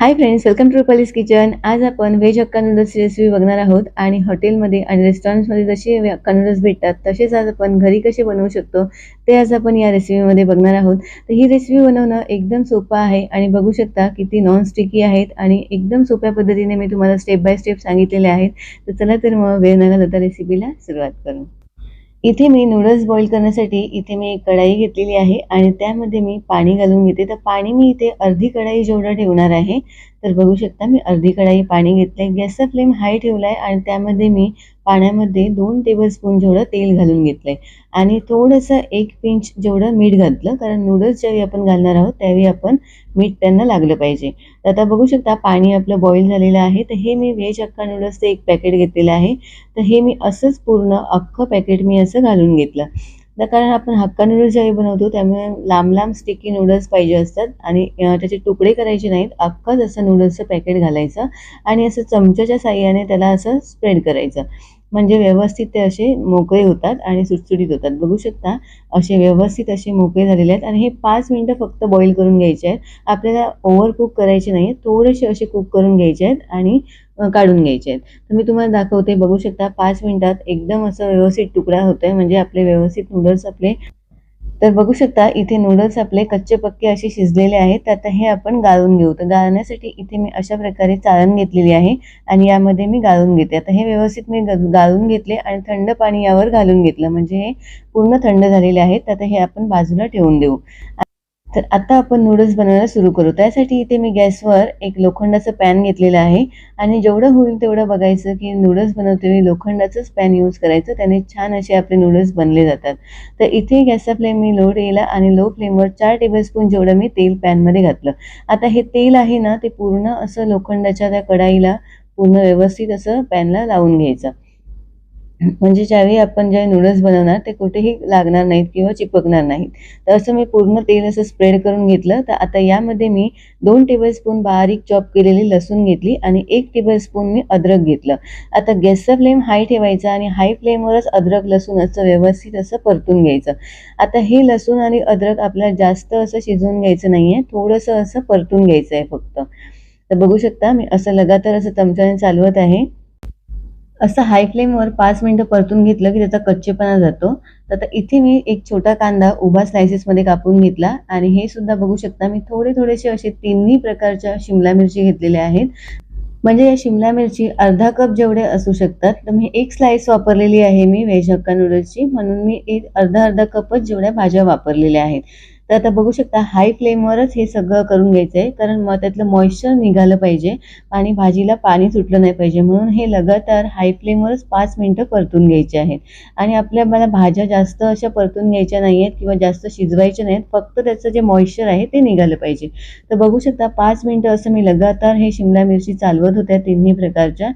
Hi friends welcome to Rupali's kitchen आज आपण veg hakka नूडल्सची recipe बघणार आहोत आणि हॉटेलमध्ये आणि रेस्टॉरंट्समध्ये जसे हक्का नूडल्स भेटतात तसेच आज आपण घरी कसे बनवू शकतो ते आज आपण या रेसिपीमध्ये बघणार आहोत. तर ही रेसिपी बनवणं एकदम सोपं आहे आणि बघू शकता किती नॉन स्टिकी आहेत आणि एकदम सोप्या पद्धतीने मी तुम्हाला स्टेप बाय स्टेप सांगितलेले आहेत. तर चला तर मग वेळ न घालवता रेसिपीला सुरुवात करू. इथे मी नूडल्स बॉईल करण्यासाठी इथे मी एक कढाई घेतलेली आहे आणि त्यामध्ये मी पाणी घालून घेते. तर पाणी मी इथे अर्धी कढाई जेवढं ठेवणार आहे तर बघू शकता मी अर्धी कढाई पाणी घेतलंय. गॅसचा फ्लेम हाय ठेवलाय आणि त्यामध्ये मी पाण्यामध्ये दोन टेबलस्पून जेवढं तेल घालून घेतलंय. आणि थोडंसं एक पिंच जेवढं मीठ घातलं कारण नूडल्स ज्यावेळी आपण घालणार आहोत त्यावेळी आपण मीठ त्यांना लागलं पाहिजे. तर आता बघू शकता पाणी आपलं बॉईल झालेलं आहे. तर हे मी व्हेज अख्खा नूडल्सचं एक पॅकेट घेतलेलं आहे. तर हे मी असंच पूर्ण अख्खं पॅकेट मी असं घालून घेतलं. कारण आपण हक्का नूडल्स ज्यावेळी बनवतो त्यामुळे लांब लांब स्टिकी नूडल्स पाहिजे असतात. आणि त्याचे तुकडे करायचे नाहीत. अख्खंच असं नूडल्सचं पॅकेट घालायचं आणि असं चमच्याच्या साह्याने त्याला असं स्प्रेड करायचं. म्हणजे व्यवस्थित ते असे मोकळे होतात आणि सुटसुटीत होतात. बघू शकता असे व्यवस्थित असे मोकळे झालेले आहेत. आणि हे पाच मिनटं फक्त बॉईल करून घ्यायचे आहेत. आपल्याला ओव्हर कुक करायचे नाही थोडेसे असे कुक करून घ्यायचे आहेत. आणि काढून घ्यायचे आहेत. तर मी तुम्हाला दाखवते बघू शकता पाच मिनिटात एकदम असं व्यवस्थित तुकडा होतोय म्हणजे आपले व्यवस्थित नूडल्स आपले. तर बघू शकता इथे नूडल्स आपले कच्चे पक्के असे शिजलेले आहेत. तर आता हे आपण गाळून घेऊ. तर गाळण्यासाठी इथे मी अशा प्रकारे चाळण घेतलेली आहे आणि यामध्ये मी गाळून घेते. आता हे व्यवस्थित मी ग- गाळून घेतले आणि थंड पाणी यावर घालून घेतलं. म्हणजे हे पूर्ण थंड झालेले आहेत. तर आता हे आपण बाजूला ठेवून देऊ. तर आता आपण नूडल्स बनवायला सुरू करू. त्यासाठी इथे मी गॅसवर एक लोखंडाचं पॅन घेतलेलं आहे. आणि जेवढं होईल तेवढं बघायचं की नूडल्स बनवते लोखंडाचंच पॅन यूज करायचं. त्याने छान असे आपले नूडल्स बनले जातात. तर इथे गॅसचा फ्लेम मी लो केला आणि लो फ्लेमवर चार टेबलस्पून जेवढं मी तेल पॅनमध्ये घातलं. आता हे तेल आहे ना ते पूर्ण असं लोखंडाच्या त्या कढाईला पूर्ण व्यवस्थित असं पॅनला लावून घ्यायचं. म्हणजे ज्यावेळी आपण जे नूडल्स बनवणार ते कुठेही लागणार नाहीत किंवा चिपकणार नाहीत. तर असं मी पूर्ण तेल असं स्प्रेड करून घेतलं. तर आता यामध्ये मी दोन टेबलस्पून बारीक चॉप केलेली लसूण घेतली आणि एक टेबलस्पून मी अद्रक घेतलं. आता गॅसचा फ्लेम हाय ठेवायचा आणि हाय फ्लेमवरच अद्रक लसूण असं व्यवस्थित असं परतून घ्यायचं. आता हे लसूण आणि अद्रक आपल्याला जास्त असं शिजवून घ्यायचं नाही आहे थोडंसं असं परतून घ्यायचं आहे फक्त. तर बघू शकता मी असं लगातार असं चमच्याने चालवत आहे. असं हाय फ्लेमवर पाच मिनटं परतून घेतलं की त्याचा कच्चेपणा जातो. तर आता इथे मी एक छोटा कांदा उभा स्लायसेसमध्ये कापून घेतला आणि हे सुद्धा बघू शकता मी थोडे थोडेसे असे तिन्ही प्रकारच्या शिमला मिरची घेतलेल्या आहेत. म्हणजे या शिमला मिरची अर्धा कप जेवढे असू शकतात तर मी एक स्लाइस वापरलेली आहे मी व्हेज हक्का नूडल्सची म्हणून मी एक अर्धा अर्धा कपच जेवढ्या भाज्या वापरलेल्या आहेत. तर आता बघू शकता हाय फ्लेमवरच हे सगळं करून घ्यायचं आहे कारण मग त्यातलं मॉइश्चर निघालं पाहिजे आणि भाजीला पाणी सुटलं नाही पाहिजे. म्हणून हे लगातार हाय फ्लेमवरच पाच मिनटं परतून घ्यायचे आहेत. आणि आपल्या मला भाज्या जास्त अशा परतून घ्यायच्या नाही आहेत किंवा जास्त शिजवायच्या नाहीत फक्त त्याचं जे मॉइश्चर आहे ते निघालं पाहिजे. तर बघू शकता पाच मिनटं असं मी लगातार हे शिमला मिरची चालवत होत्या तिन्ही प्रकारच्या.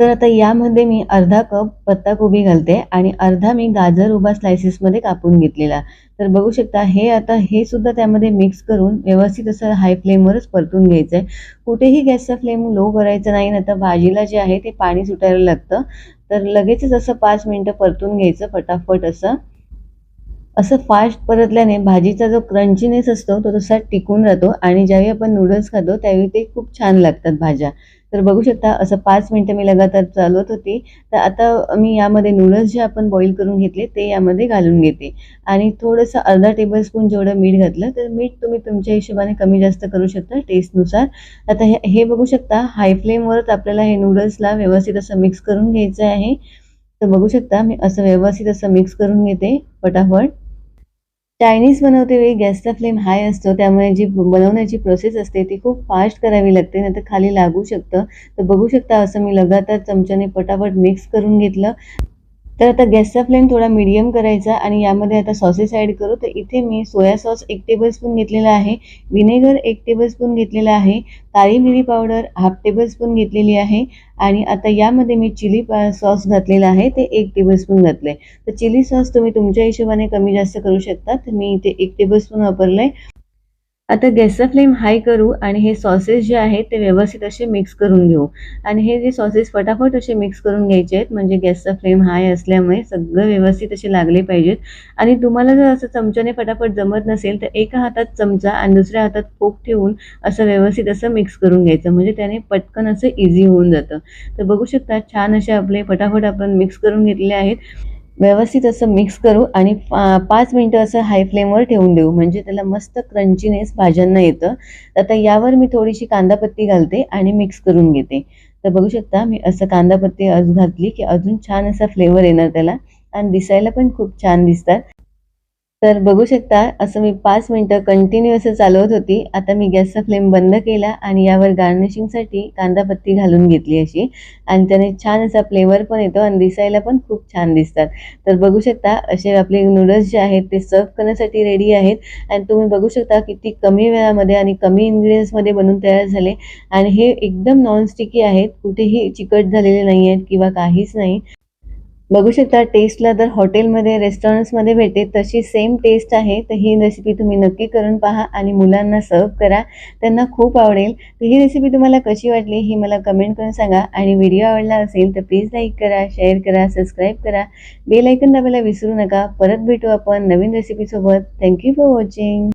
तर आता यामध्ये मी अर्धा कप पत्ताकोबी घालते आणि अर्धा मी गाजर उभा स्लायसेसमध्ये कापून घेतलेला. तर बघू शकता हे आता हे सुद्धा त्यामध्ये मिक्स करून व्यवस्थित असं हाय फ्लेमवरच परतून घ्यायचं आहे कुठेही गॅसचा फ्लेम लो करायचा नाही ना तर भाजीला जे आहे ते पाणी सुटायला लागतं. तर लगेचच असं पाच मिनटं परतून घ्यायचं फटाफट असं. असं फास्ट परतल्याने भाजीचा जो क्रंचीनेस असतो तो तसा टिकून राहतो आणि ज्यावेळी आपण नूडल्स खातो त्यावेळी ते खूप छान लागतात भाज्या. तर बघू शकता असं पाच मिनटं मी लगातार चालवत होती. तर आता मी यामध्ये नूडल्स जे आपण बॉईल करून घेतले ते यामध्ये घालून घेते. आणि थोडंसं अर्धा टेबलस्पून जेवढं मीठ घातलं तर मीठ तुम्ही तुमच्या हिशोबाने कमी जास्त करू शकता टेस्टनुसार आता हे हे बघू शकता हाय फ्लेमवरच आपल्याला हे नूडल्सला व्यवस्थित असं मिक्स करून घ्यायचं आहे. तर बघू शकता मी असं व्यवस्थित असं मिक्स करून घेते फटाफट चायनीज बनवते वेळी गॅसचा फ्लेम हाय असतो त्यामुळे जी बनवण्याची प्रोसेस असते ती खूप फास्ट करावी लागते नाही तर खाली लागू शकतं. तर बघू शकता असं मी लगातार चमच्याने पटापट मिक्स करून घेतलं. तर आता गॅसचा फ्लेम थोडा मिडियम करायचा आणि यामध्ये आता सॉसेस ॲड करू. तर इथे मी सोया सॉस एक टेबलस्पून घेतलेला आहे. विनेगर एक टेबलस्पून घेतलेला आहे. काळी मिरी पावडर हाफ टेबलस्पून घेतलेली आहे. आणि आता यामध्ये मी चिली सॉस घातलेला आहे. ते एक टेबलस्पून घातलं आहे तर चिली सॉस तुम्ही तुमच्या हिशोबाने कमी जास्त करू शकता. तर मी इथे एक टेबलस्पून वापरलं आहे आता गॅसचा फ्लेम हाय करू आणि हे सॉसेस जे आहेत ते व्यवस्थित असे मिक्स करून घेऊ. आणि हे जे सॉसेस फटाफट असे मिक्स करून घ्यायचे आहेत म्हणजे गॅसचा फ्लेम हाय असल्यामुळे सगळं व्यवस्थित असे लागले पाहिजेत. आणि तुम्हाला जर असं चमच्याने फटाफट जमत नसेल तर एका हातात चमचा आणि दुसऱ्या हातात फोक ठेवून असं व्यवस्थित असं मिक्स करून घ्यायचं म्हणजे त्याने पटकन असं इझी होऊन जातं. तर बघू शकता छान असे आपले फटाफट आपण मिक्स करून घेतले आहेत. व्यवस्थित असं मिक्स करू आणि पाच मिनटं असं हाय फ्लेमवर ठेवून देऊ. म्हणजे त्याला मस्त क्रंचीनेस भाज्यांना येतं. आता यावर मी थोडीशी कांदापत्ती घालते आणि मिक्स करून घेते. तर बघू शकता मी असं कांदापत्ती आज घातली की अजून छान असा फ्लेवर येणार त्याला. आणि दिसायला पण खूप छान दिसतात. तर बघू शकता असं मी पाच मिनटं कंटिन्यू असं चालवत होती. आता मी गॅसचा फ्लेम बंद केला आणि यावर गार्निशिंगसाठी कांदा पत्ती घालून घेतली अशी. आणि त्याने छान असा फ्लेवर पण येतो आणि दिसायला पण खूप छान दिसतात. तर बघू शकता असे आपले नूडल्स जे आहेत ते सर्व करण्यासाठी रेडी आहेत. आणि तुम्ही बघू शकता किती कमी वेळामध्ये आणि कमी इन्ग्रेडियंट्समध्ये बनून तयार झाले. आणि हे एकदम नॉनस्टिकी आहेत. कुठेही चिकट झालेले नाही आहेत किंवा काहीच नाही. बघू शकता टेस्टला तर हॉटेलमध्ये रेस्टॉरंट्समध्ये भेटते तशी सेम टेस्ट आहे. तर ही रेसिपी तुम्ही नक्की करून पहा आणि मुलांना सर्व करा. त्यांना खूप आवडेल. तर ही रेसिपी तुम्हाला कशी वाटली ही मला कमेंट करून सांगा. आणि व्हिडिओ आवडला असेल तर प्लीज लाईक करा शेअर करा सबस्क्राईब करा. बेल ऐकन दाबायला विसरू नका. परत भेटू आपण नवीन रेसिपीसोबत थँक्यू फॉर वॉचिंग